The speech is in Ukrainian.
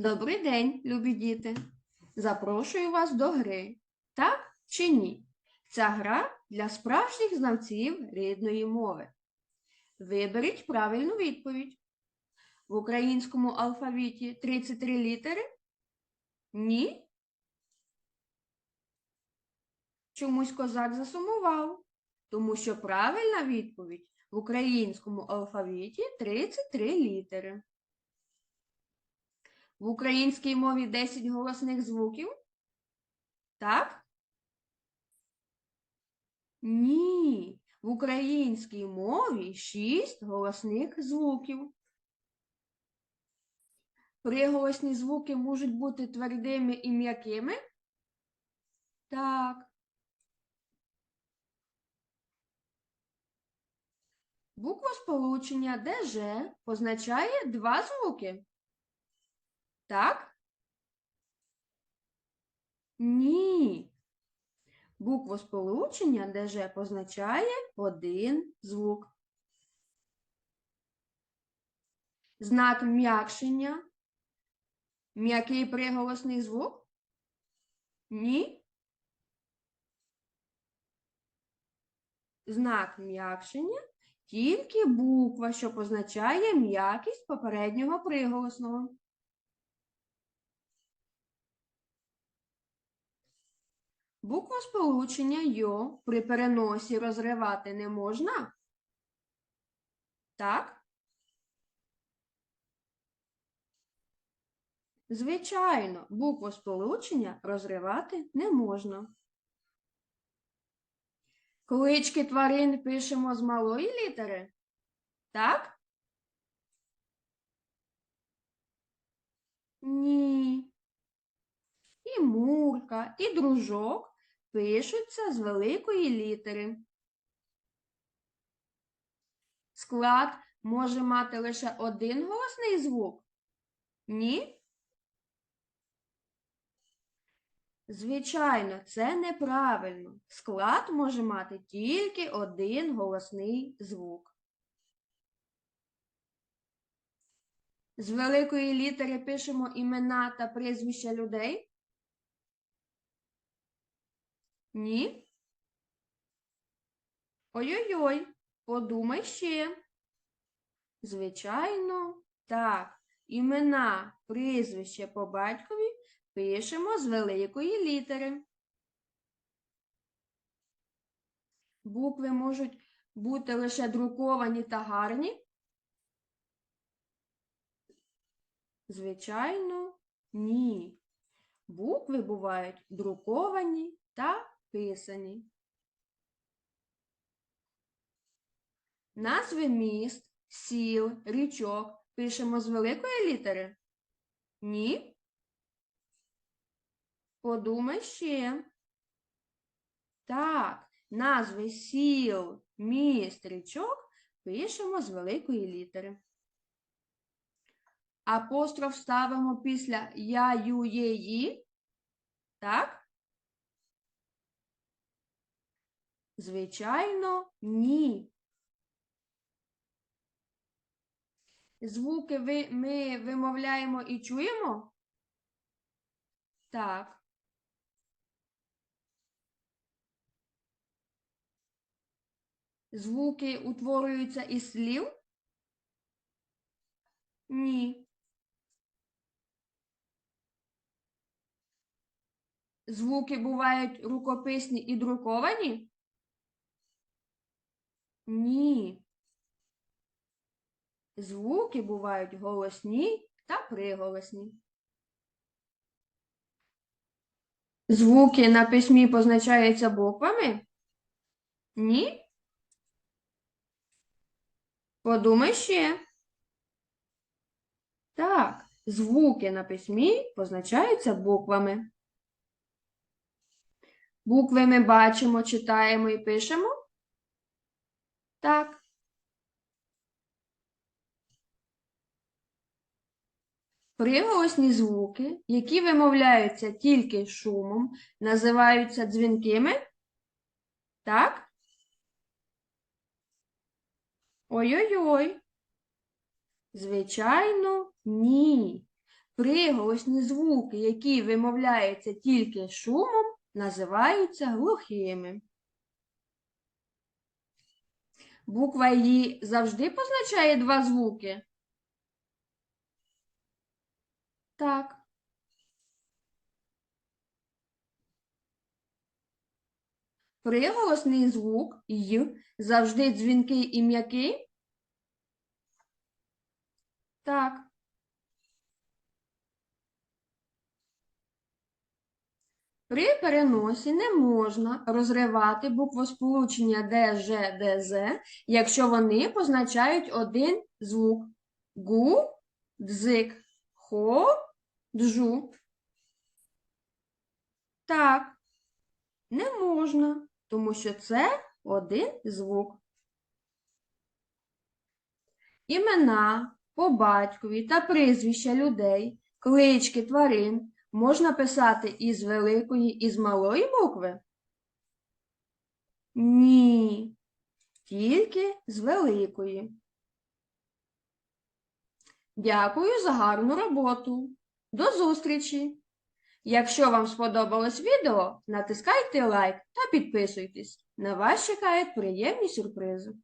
Добрий день, любі діти. Запрошую вас до гри. Так чи ні? Ця гра для справжніх знавців рідної мови. Виберіть правильну відповідь. В українському алфавіті 33 літери? Ні? Чомусь козак засумував, тому що правильна відповідь в українському алфавіті 33 літери. В українській мові 10 голосних звуків? Так? Ні. В українській мові 6 голосних звуків. Приголосні звуки можуть бути твердими і м'якими? Так. Буквосполучення ДЖ позначає два звуки. Так? Ні. Буквосполучення ДЖ позначає один звук. Знак м'якшення. М'який приголосний звук? Ні. Знак м'якшення тільки буква, що позначає м'якість попереднього приголосного. Букву сполучення йо при переносі розривати не можна? Так? Звичайно, букву сполучення розривати не можна. Клички тварин пишемо з малої літери? Так? Ні. І Мурка, і дружок пишуться з великої літери. Склад може мати лише один голосний звук? Ні? Звичайно, це неправильно. Склад може мати тільки один голосний звук. З великої літери пишемо імена та прізвища людей? Ні? Ой-ой-ой, подумай ще. Звичайно, так. Імена, прізвище по батькові пишемо з великої літери. Букви можуть бути лише друковані та гарні? Звичайно, ні. Букви бувають друковані та писані. Назви міст, сіл, річок пишемо з великої літери? Ні? Подумай ще. Так, назви сіл, міст, річок пишемо з великої літери. Апостроф ставимо після я, ю, є, ї. Так? Звичайно, ні. Звуки ви, ми вимовляємо і чуємо? Так. Звуки утворюються із слів? Ні. Звуки бувають рукописні і друковані? Ні. Звуки бувають голосні та приголосні. Звуки на письмі позначаються буквами? Ні? Подумай ще. Так, звуки на письмі позначаються буквами. Букви ми бачимо, читаємо і пишемо? Так. Приголосні звуки, які вимовляються тільки шумом, називаються дзвінкими? Так? Ой-ой-ой. Звичайно, ні. Приголосні звуки, які вимовляються тільки шумом, називаються глухими. Буква «І» завжди позначає два звуки. Так. Приголосний звук «й» завжди дзвінкий і м'який? Так. При переносі не можна розривати буквосполучення ДЖ, ДЗ, якщо вони позначають один звук гу, дзик, хо, джу. Так, не можна, тому що це один звук. Імена по батькові та прізвища людей, клички тварин можна писати із великої і з малої букви? Ні, тільки з великої. Дякую за гарну роботу. До зустрічі! Якщо вам сподобалось відео, натискайте лайк та підписуйтесь. На вас чекають приємні сюрпризи.